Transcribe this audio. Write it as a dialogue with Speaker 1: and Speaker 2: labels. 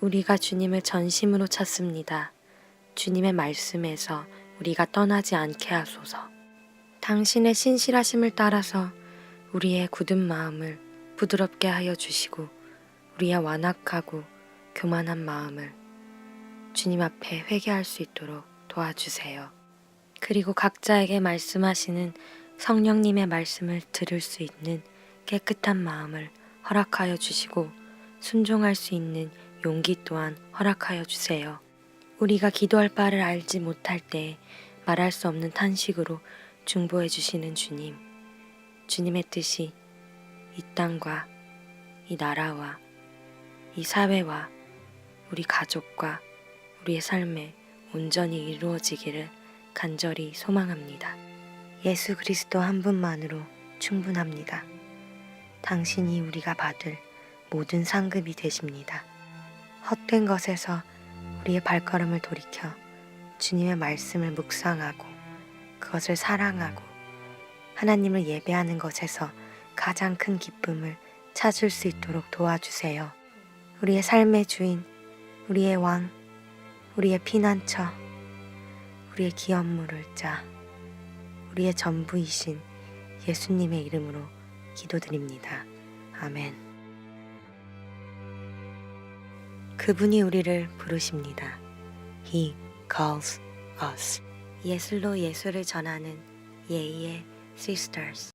Speaker 1: 우리가 주님을 전심으로 찾습니다. 주님의 말씀에서 우리가 떠나지 않게 하소서. 당신의 신실하심을 따라서 우리의 굳은 마음을 부드럽게 하여 주시고 우리의 완악하고 교만한 마음을 주님 앞에 회개할 수 있도록 도와주세요. 그리고 각자에게 말씀하시는 성령님의 말씀을 들을 수 있는 깨끗한 마음을 허락하여 주시고 순종할 수 있는 용기 또한 허락하여 주세요. 우리가 기도할 바를 알지 못할 때 말할 수 없는 탄식으로 중보해 주시는 주님. 주님의 뜻이 이 땅과 이 나라와 이 사회와 우리 가족과 우리의 삶에 온전히 이루어지기를 간절히 소망합니다. 예수 그리스도 한 분만으로 충분합니다. 당신이 우리가 받을 모든 상급이 되십니다. 헛된 것에서 우리의 발걸음을 돌이켜 주님의 말씀을 묵상하고 그것을 사랑하고 하나님을 예배하는 것에서 가장 큰 기쁨을 찾을 수 있도록 도와주세요. 우리의 삶의 주인, 우리의 왕, 우리의 피난처, 우리의 기업 물을 자, 우리의 전부이신 예수님의 이름으로 기도드립니다. 아멘. 그분이 우리를 부르십니다. He calls us. 예술로 예술을 전하는 예의의 Sisters.